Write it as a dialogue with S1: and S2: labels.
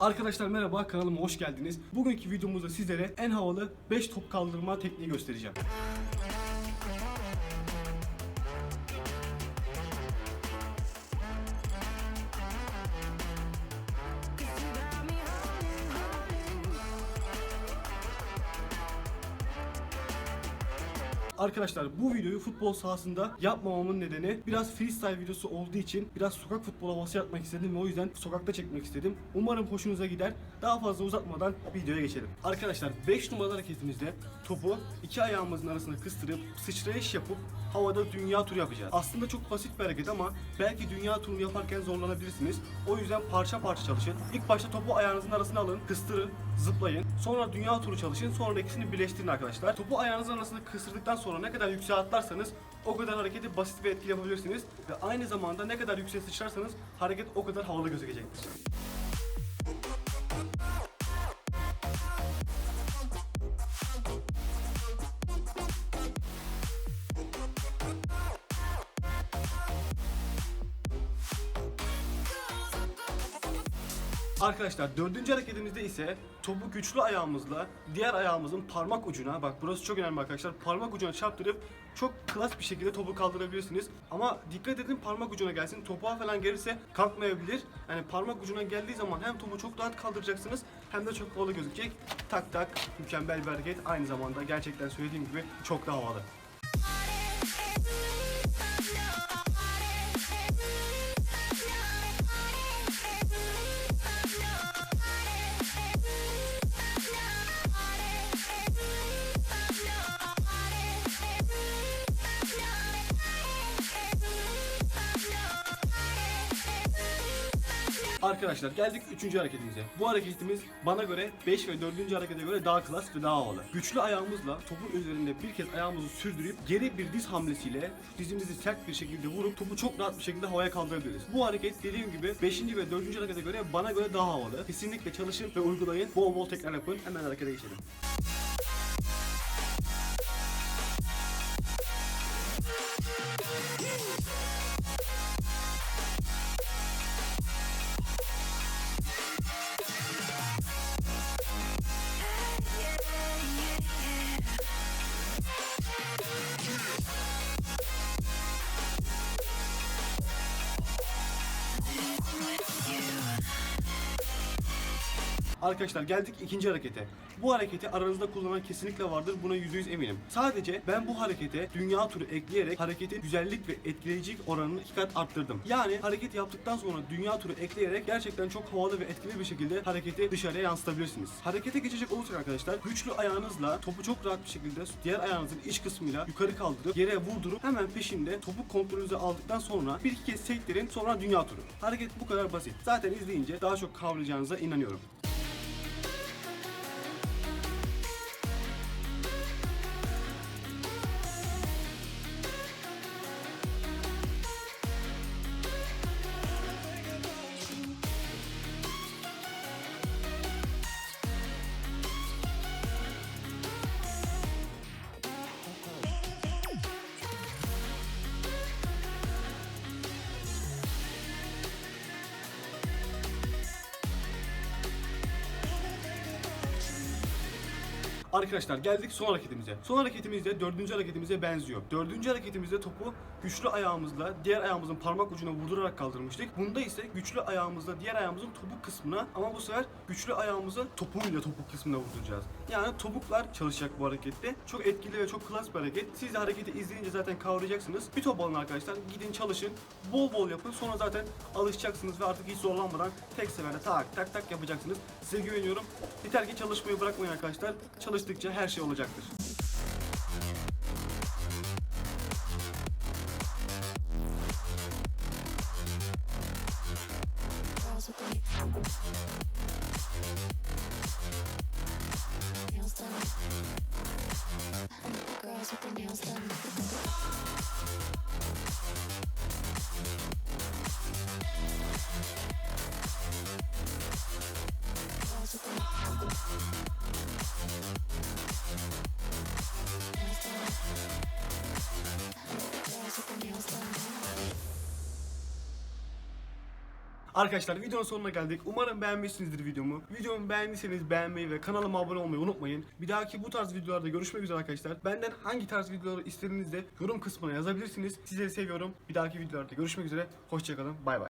S1: Arkadaşlar merhaba kanalıma hoş geldiniz. Bugünkü videomuzda sizlere en havalı 5 top kaldırma tekniği göstereceğim. Arkadaşlar bu videoyu futbol sahasında yapmamamın nedeni biraz freestyle videosu olduğu için biraz sokak futbol havası yapmak istedim ve o yüzden sokakta çekmek istedim. Umarım hoşunuza gider. Daha fazla uzatmadan videoya geçelim. Arkadaşlar 5 numaralı hareketimizde topu iki ayağımızın arasına kıstırıp sıçrayış yapıp havada dünya turu yapacağız. Aslında çok basit bir hareket ama belki dünya turunu yaparken zorlanabilirsiniz. O yüzden parça parça çalışın. İlk başta topu ayağınızın arasına alın, kıstırın, zıplayın. Sonra dünya turu çalışın. Sonra ikisini birleştirin arkadaşlar. Topu ayağınızın arasına kıstırdıktan sonra ne kadar yükseğe atlarsanız o kadar hareketi basit ve etkili yapabilirsiniz. Ve aynı zamanda ne kadar yükseğe sıçrarsanız hareket o kadar havalı gözükecektir. Arkadaşlar dördüncü hareketimizde ise topu güçlü ayağımızla diğer ayağımızın parmak ucuna bak burası çok önemli arkadaşlar parmak ucuna çarptırıp çok klas bir şekilde topu kaldırabilirsiniz. Ama dikkat edin parmak ucuna gelsin. Topuğa falan gelirse kalkmayabilir. Yani parmak ucuna geldiği zaman hem topu çok rahat kaldıracaksınız hem de çok havalı gözükecek. Tak tak mükemmel bir hareket. Aynı zamanda gerçekten söylediğim gibi çok da havalı. Arkadaşlar geldik 3. hareketimize. Bu hareketimiz bana göre 5 ve 4. harekete göre daha klas ve daha havalı. Güçlü ayağımızla topun üzerinde bir kez ayağımızı sürdürüp geri bir diz hamlesiyle dizimizi sert bir şekilde vurup topu çok rahat bir şekilde havaya kaldırabiliriz. Bu hareket dediğim gibi 5. ve 4. harekete göre bana göre daha havalı. Kesinlikle çalışın ve uygulayın. Bol bol tekrar yapın. Hemen harekete geçelim. Arkadaşlar geldik ikinci harekete. Bu hareketi aranızda kullanan kesinlikle vardır. Buna %100 eminim. Sadece ben bu harekete dünya turu ekleyerek hareketi güzellik ve etkileyicilik oranını iki kat arttırdım. Yani hareket yaptıktan sonra dünya turu ekleyerek gerçekten çok havalı ve etkili bir şekilde hareketi dışarıya yansıtabilirsiniz. Harekete geçecek olursak arkadaşlar güçlü ayağınızla topu çok rahat bir şekilde diğer ayağınızın iç kısmıyla yukarı kaldırıp yere vurdurup hemen peşinde topu kontrolünüze aldıktan sonra bir iki kez sektirin sonra dünya turu. Hareket bu kadar basit. Zaten izleyince daha çok kavrayacağınıza inanıyorum. Arkadaşlar geldik son hareketimize. Son hareketimiz de dördüncü hareketimize benziyor. Dördüncü hareketimizde topu güçlü ayağımızla diğer ayağımızın parmak ucuna vurdurarak kaldırmıştık. Bunda ise güçlü ayağımızla diğer ayağımızın topuk kısmına ama bu sefer güçlü ayağımızın topuğuyla topuk kısmına vurduracağız. Yani topuklar çalışacak bu harekette. Çok etkili ve çok klas bir hareket. Siz de hareketi izleyince zaten kavrayacaksınız. Bir top alın arkadaşlar. Gidin çalışın. Bol bol yapın. Sonra zaten alışacaksınız ve artık hiç zorlanmadan tek seferde tak tak tak yapacaksınız. Size güveniyorum. Yeter ki çalışmayı bırakmayın arkadaşlar. Çalıştıkça her şey olacaktır.
S2: girls with
S1: Arkadaşlar videonun sonuna geldik. Umarım beğenmişsinizdir videomu. Videomu beğendiyseniz beğenmeyi ve kanalıma abone olmayı unutmayın. Bir dahaki bu tarz videolarda görüşmek üzere arkadaşlar. Benden hangi tarz videoları istediğinizde yorum kısmına yazabilirsiniz. Sizleri seviyorum. Bir dahaki videolarda görüşmek üzere. Hoşçakalın. Bay bay.